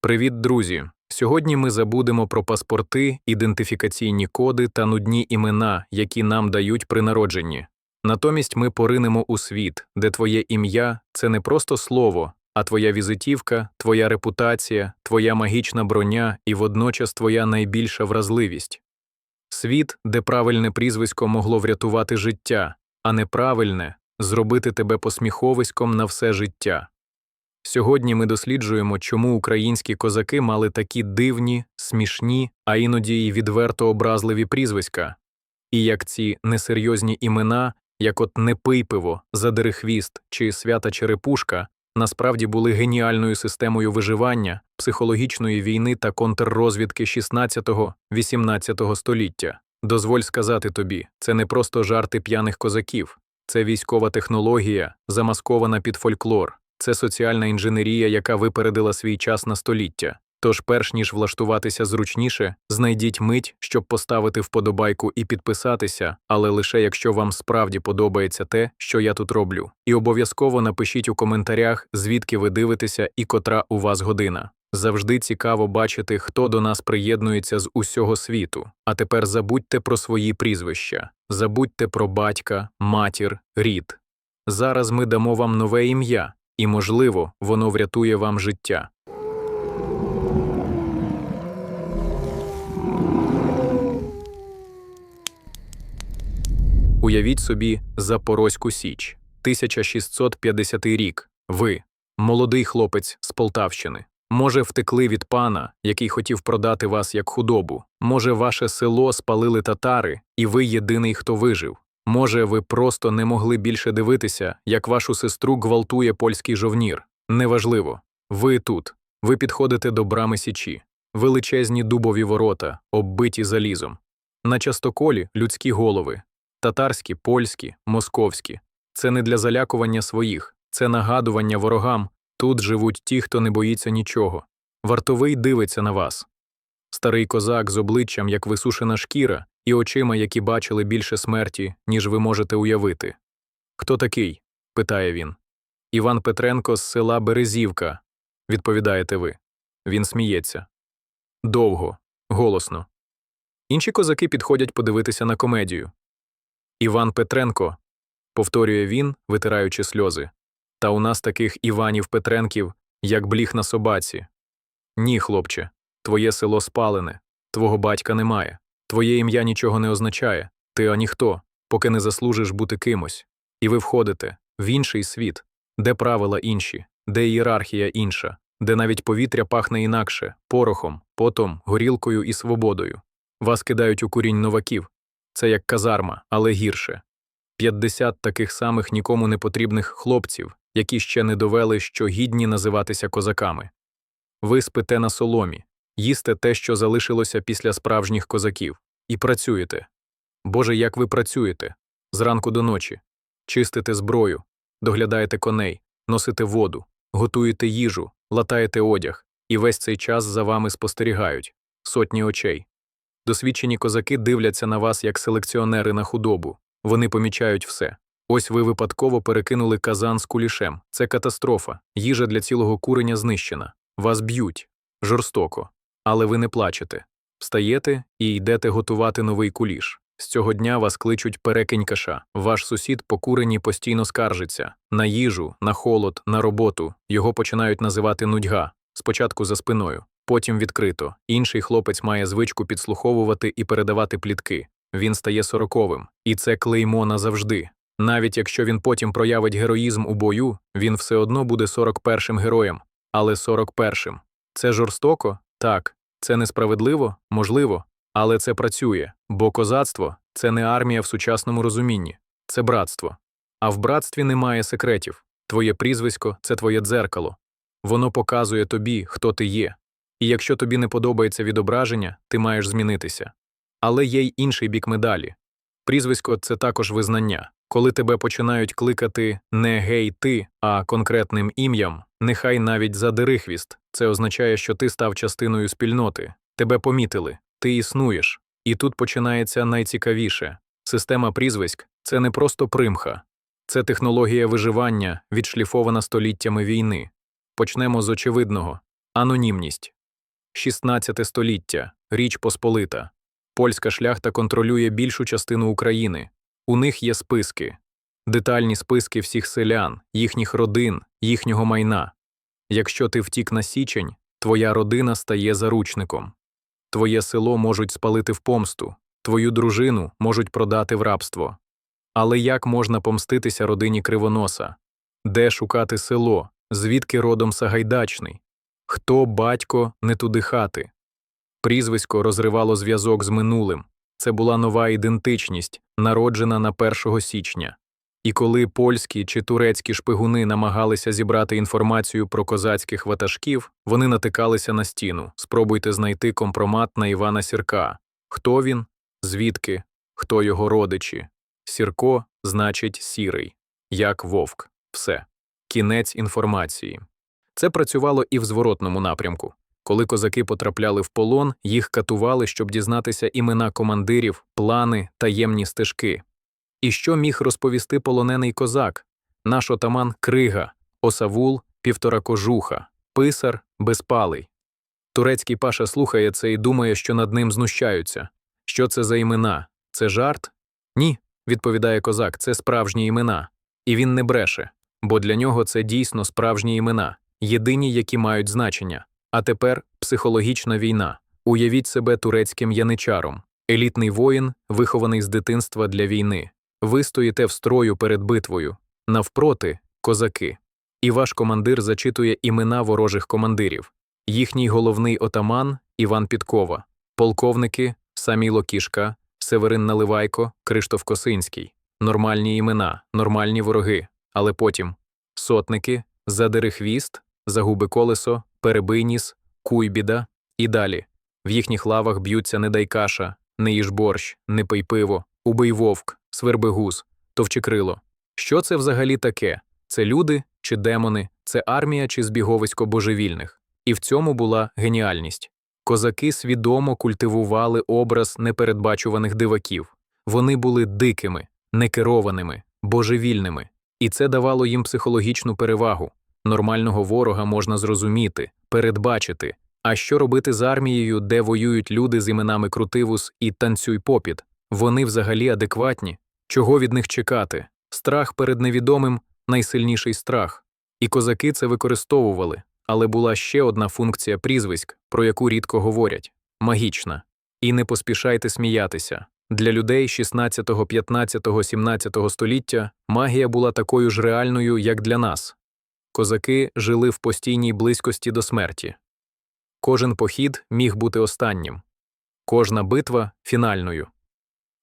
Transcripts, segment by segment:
Привіт, друзі! Сьогодні ми забудемо про паспорти, ідентифікаційні коди та нудні імена, які нам дають при народженні. Натомість ми поринемо у світ, де твоє ім'я це не просто слово, а твоя візитівка, твоя репутація, твоя магічна броня і водночас твоя найбільша вразливість. Світ, де правильне прізвисько могло врятувати життя, а неправильне зробити тебе посміховиськом на все життя. Сьогодні ми досліджуємо, чому українські козаки мали такі дивні, смішні, а іноді й відверто образливі прізвиська, і як ці несерйозні імена, як от не пий пиво, задери хвіст чи свята черепушка, насправді були геніальною системою виживання, психологічної війни та контррозвідки 16-18 століття. Дозволь сказати тобі, це не просто жарти п'яних козаків, це військова технологія, замаскована під фольклор. Це соціальна інженерія, яка випередила свій час на століття. Тож, перш ніж влаштуватися зручніше, знайдіть мить, щоб поставити вподобайку і підписатися, але лише якщо вам справді подобається те, що я тут роблю. І обов'язково напишіть у коментарях, звідки ви дивитеся і котра у вас година. Завжди цікаво бачити, хто до нас приєднується з усього світу. А тепер забудьте про свої прізвища, забудьте про батька, матір, рід. Зараз ми дамо вам нове ім'я і, можливо, воно врятує вам життя. Уявіть собі Запорозьку Січ, 1650 рік. Ви, молодий хлопець з Полтавщини. Може, втекли від пана, який хотів продати вас як худобу. Може, ваше село спалили татари, і ви єдиний, хто вижив. Може, ви просто не могли більше дивитися, як вашу сестру гвалтує польський жовнір. Неважливо. Ви тут. Ви підходите до брами січі, величезні дубові ворота, оббиті залізом. На частоколі людські голови татарські, польські, московські. Це не для залякування своїх, це нагадування ворогам. Тут живуть ті, хто не боїться нічого. Вартовий дивиться на вас. Старий козак з обличчям, як висушена шкіра, і очима, які бачили більше смерті, ніж ви можете уявити. Хто такий? питає він. Іван Петренко з села Березівка, відповідаєте ви. Він сміється. Довго, голосно. Інші козаки підходять подивитися на комедію. Іван Петренко, повторює він, витираючи сльози. Та у нас таких Іванів Петренків, як бліх на собаці. Ні, хлопче, твоє село спалене, твого батька немає. Твоє ім'я нічого не означає, ти аніхто, поки не заслужиш бути кимось. І ви входите в інший світ, де правила інші, де ієрархія інша, де навіть повітря пахне інакше, порохом, потом, горілкою і свободою. Вас кидають у курінь новаків. Це як казарма, але гірше. 50 таких самих нікому не потрібних хлопців, які ще не довели, що гідні називатися козаками. Ви спите на соломі, їсте те, що залишилося після справжніх козаків, і працюєте. Боже, як ви працюєте зранку до ночі, чистите зброю, доглядаєте коней, носите воду, готуєте їжу, латаєте одяг, і весь цей час за вами спостерігають сотні очей. Досвідчені козаки дивляться на вас як селекціонери на худобу. Вони помічають все. Ось ви випадково перекинули казан з кулішем. Це катастрофа. Їжа для цілого куреня знищена. Вас б'ють жорстоко. Але ви не плачете. Встаєте і йдете готувати новий куліш. З цього дня вас кличуть перекинькаша. Ваш сусід по курені постійно скаржиться на їжу, на холод, на роботу. Його починають називати нудьга. Спочатку за спиною, потім відкрито. Інший хлопець має звичку підслуховувати і передавати плітки. Він стає сороковим, і це клеймо назавжди. Навіть якщо він потім проявить героїзм у бою, він все одно буде 41-м героєм. Але 41-м. Це жорстоко? Так. Це несправедливо? Можливо. Але це працює, бо козацтво це не армія в сучасному розумінні, це братство. А в братстві немає секретів. Твоє прізвисько це твоє дзеркало. Воно показує тобі, хто ти є. І якщо тобі не подобається відображення, ти маєш змінитися. Але є й інший бік медалі. Прізвисько це також визнання. Коли тебе починають кликати не гей ти, а конкретним ім'ям, нехай навіть за дирихвіст, це означає, що ти став частиною спільноти, тебе помітили, ти існуєш. І тут починається найцікавіше система прізвиськ це не просто примха, це технологія виживання, відшліфована століттями війни. Почнемо з очевидного Анонімність. 16 століття. Річ Посполита. Польська шляхта контролює більшу частину України. У них є списки. Детальні списки всіх селян, їхніх родин, їхнього майна. Якщо ти втік на січень, твоя родина стає заручником. Твоє село можуть спалити в помсту, твою дружину можуть продати в рабство. Але як можна помститися родині кривоноса? Де шукати село? Звідки родом Сагайдачний? Хто батько не туди хати? Прізвисько розривало зв'язок з минулим. Це була нова ідентичність, народжена на 1 січня. І коли польські чи турецькі шпигуни намагалися зібрати інформацію про козацьких ватажків, вони натикалися на стіну. Спробуйте знайти компромат на Івана Сірка. Хто він? Звідки? Хто його родичі? Сірко значить сірий, як вовк. Все. Кінець інформації. Це працювало і в зворотному напрямку. Коли козаки потрапляли в полон, їх катували, щоб дізнатися імена командирів, плани, таємні стежки. І що міг розповісти полонений козак? Наш отаман Крига, осавул, півтора кожуха, писар, безпалий. Турецький паша слухає це і думає, що над ним знущаються. Що це за імена? Це жарт? Ні, відповідає козак, це справжні імена. І він не бреше, бо для нього це дійсно справжні імена, єдині, які мають значення. А тепер психологічна війна. Уявіть себе турецьким яничаром, елітний воїн, вихований з дитинства для війни. Ви стоїте в строю перед битвою, навпроти козаки. І ваш командир зачитує імена ворожих командирів. Їхній головний отаман Іван Підкова, полковники Саміло Кішка, Северин Наливайко, Криштоф Косинський. Нормальні імена, нормальні вороги, але потім сотники, задери хвіст, загуби колесо, перебий ніс, куйбіда і далі. В їхніх лавах б'ються не дай каша, не їж борщ, не пий пиво, убий вовк, сверби гуз, товчи крило. Що це взагалі таке? Це люди чи демони, це армія чи збіговисько божевільних. І в цьому була геніальність. Козаки свідомо культивували образ непередбачуваних диваків. Вони були дикими, некерованими, божевільними, і це давало їм психологічну перевагу. Нормального ворога можна зрозуміти, передбачити. А що робити з армією, де воюють люди з іменами Крутивус і танцюй попід? Вони взагалі адекватні. Чого від них чекати? Страх перед невідомим найсильніший страх. І козаки це використовували, але була ще одна функція прізвиськ, про яку рідко говорять магічна. І не поспішайте сміятися. Для людей 16, 15, 17 століття магія була такою ж реальною, як для нас. Козаки жили в постійній близькості до смерті. Кожен похід міг бути останнім, кожна битва фінальною.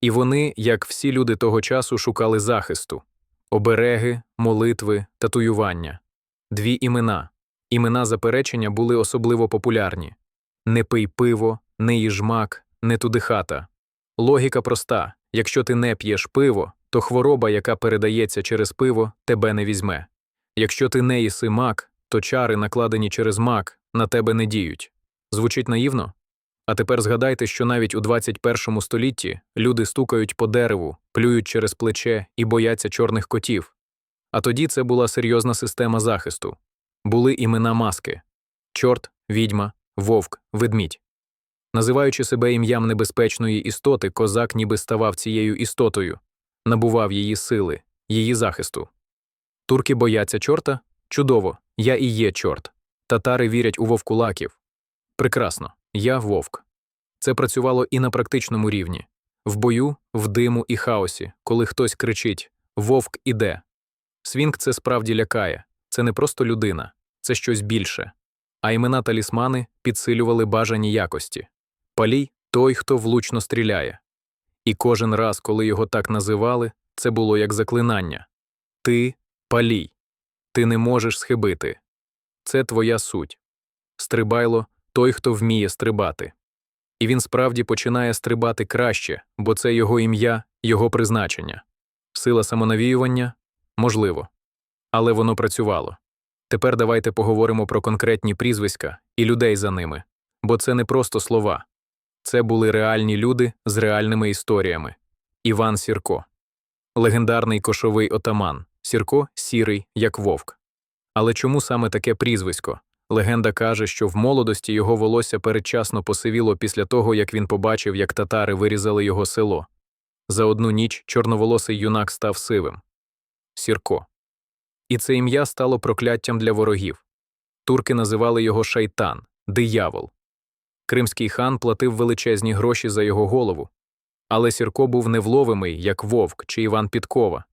І вони, як всі люди того часу, шукали захисту обереги, молитви, татуювання. Дві імена. Імена заперечення були особливо популярні не пий пиво, не їж не туди хата. Логіка проста якщо ти не п'єш пиво, то хвороба, яка передається через пиво, тебе не візьме. Якщо ти не їси мак, то чари, накладені через мак, на тебе не діють. Звучить наївно? А тепер згадайте, що навіть у 21 столітті люди стукають по дереву, плюють через плече і бояться чорних котів. А тоді це була серйозна система захисту. Були імена маски чорт, відьма, вовк, ведмідь. Називаючи себе ім'ям небезпечної істоти, козак ніби ставав цією істотою, набував її сили, її захисту. Турки бояться чорта? Чудово, я і є чорт. Татари вірять у вовкулаків. Прекрасно, я вовк. Це працювало і на практичному рівні в бою, в диму і хаосі, коли хтось кричить Вовк іде. Свінг це справді лякає, це не просто людина, це щось більше. А імена талісмани підсилювали бажані якості. Палій той, хто влучно стріляє. І кожен раз, коли його так називали, це було як заклинання Ти палій, ти не можеш схибити. Це твоя суть. Стрибайло той, хто вміє стрибати. І він справді починає стрибати краще, бо це його ім'я, його призначення. Сила самонавіювання можливо. Але воно працювало. Тепер давайте поговоримо про конкретні прізвиська і людей за ними, бо це не просто слова. Це були реальні люди з реальними історіями. Іван Сірко, легендарний кошовий отаман. Сірко сірий, як вовк. Але чому саме таке прізвисько? Легенда каже, що в молодості його волосся передчасно посивіло після того, як він побачив, як татари вирізали його село. За одну ніч чорноволосий юнак став сивим. Сірко. І це ім'я стало прокляттям для ворогів. Турки називали його шайтан, диявол. Кримський хан платив величезні гроші за його голову. Але Сірко був невловимий, як вовк чи Іван Підкова.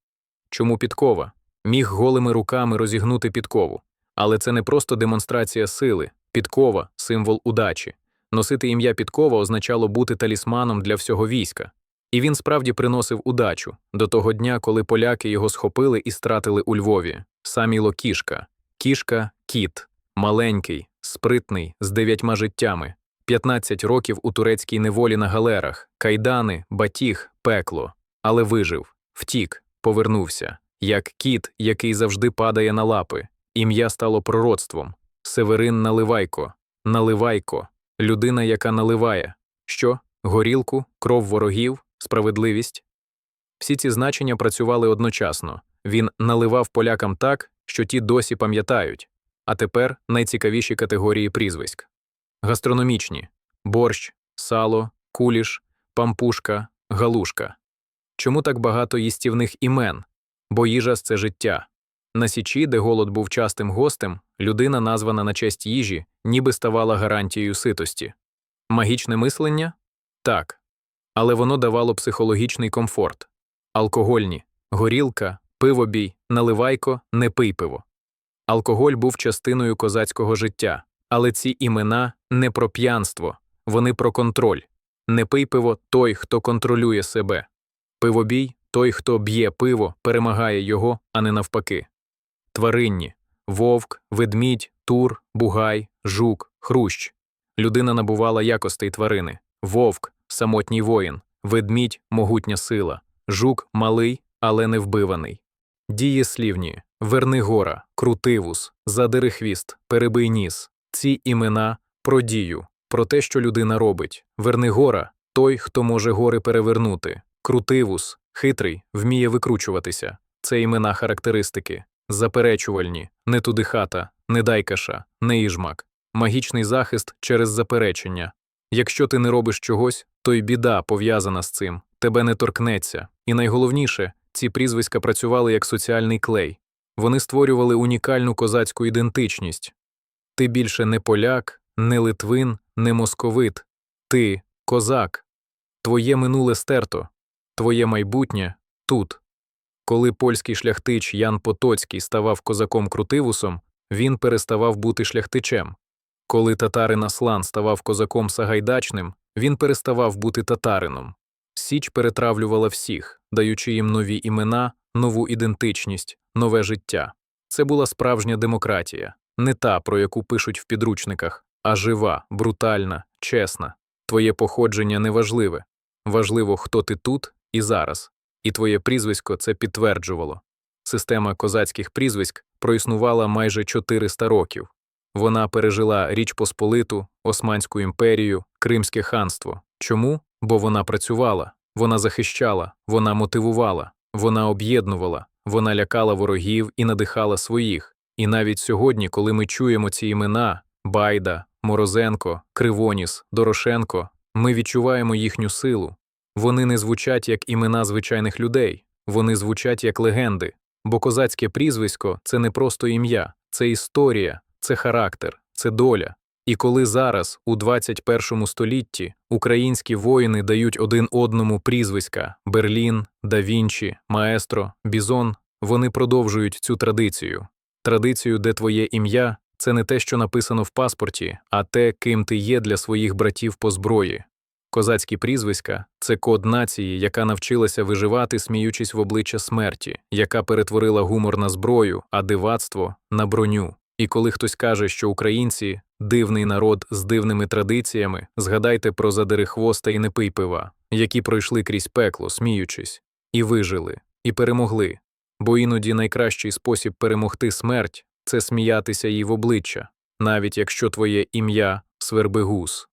Чому Підкова? Міг голими руками розігнути підкову. Але це не просто демонстрація сили, підкова символ удачі. Носити ім'я Підкова означало бути талісманом для всього війська. І він справді приносив удачу до того дня, коли поляки його схопили і стратили у Львові. Саміло кішка, кішка кіт, маленький, спритний, з дев'ятьма життями, 15 років у турецькій неволі на галерах, кайдани, батіг, пекло, але вижив, втік, повернувся, як кіт, який завжди падає на лапи. Ім'я стало пророцтвом. Северин Наливайко, Наливайко, людина, яка наливає. Що? Горілку, кров ворогів, справедливість? Всі ці значення працювали одночасно. Він наливав полякам так, що ті досі пам'ятають. А тепер найцікавіші категорії прізвиськ: гастрономічні борщ, сало, куліш, пампушка, галушка. Чому так багато їстівних імен? Бо їжа це життя. На Січі, де голод був частим гостем, людина, названа на честь їжі, ніби ставала гарантією ситості. Магічне мислення? Так. Але воно давало психологічний комфорт. Алкогольні, горілка, пивобій, наливайко, не пий пиво. Алкоголь був частиною козацького життя, але ці імена не про п'янство, вони про контроль. Не пий пиво той, хто контролює себе. Пивобій той, хто б'є пиво, перемагає його, а не навпаки. Тваринні вовк, ведмідь, тур, бугай, жук, хрущ. Людина набувала якостей тварини вовк, самотній воїн, ведмідь, могутня сила, жук малий, але не вбиваний. Дієслівні Вернигора, Крутивус, Задери хвіст, Перебий ніс. Ці імена про дію, про те, що людина робить. Вернигора той, хто може гори перевернути. Крутивус, хитрий, вміє викручуватися. Це імена характеристики. Заперечувальні, не туди хата, не дайкаша, не іжмак, магічний захист через заперечення. Якщо ти не робиш чогось, то й біда пов'язана з цим, тебе не торкнеться. І найголовніше, ці прізвиська працювали як соціальний клей. Вони створювали унікальну козацьку ідентичність. Ти більше не поляк, не литвин, не московит. Ти козак. Твоє минуле стерто, твоє майбутнє тут. Коли польський шляхтич Ян Потоцький ставав козаком Крутивусом, він переставав бути шляхтичем. Коли татарин Аслан ставав козаком Сагайдачним, він переставав бути татарином. Січ перетравлювала всіх, даючи їм нові імена, нову ідентичність, нове життя. Це була справжня демократія, не та, про яку пишуть в підручниках, а жива, брутальна, чесна. Твоє походження не важливе. Важливо, хто ти тут і зараз і твоє прізвисько це підтверджувало. Система козацьких прізвиськ проіснувала майже 400 років. Вона пережила Річ Посполиту, Османську імперію, Кримське ханство. Чому? Бо вона працювала, вона захищала, вона мотивувала, вона об'єднувала, вона лякала ворогів і надихала своїх. І навіть сьогодні, коли ми чуємо ці імена Байда, Морозенко, Кривоніс, Дорошенко, ми відчуваємо їхню силу, вони не звучать як імена звичайних людей, вони звучать як легенди, бо козацьке прізвисько це не просто ім'я, це історія, це характер, це доля. І коли зараз, у 21 столітті, українські воїни дають один одному прізвиська Берлін, Да Вінчі, Маестро, Бізон, вони продовжують цю традицію. Традицію, де твоє ім'я це не те, що написано в паспорті, а те, ким ти є для своїх братів по зброї. Козацькі прізвиська це код нації, яка навчилася виживати, сміючись в обличчя смерті, яка перетворила гумор на зброю, а дивацтво на броню. І коли хтось каже, що українці дивний народ з дивними традиціями, згадайте про задерехвоста і непийпива, які пройшли крізь пекло, сміючись, і вижили, і перемогли. Бо іноді найкращий спосіб перемогти смерть це сміятися їй в обличчя, навіть якщо твоє ім'я Свербигус.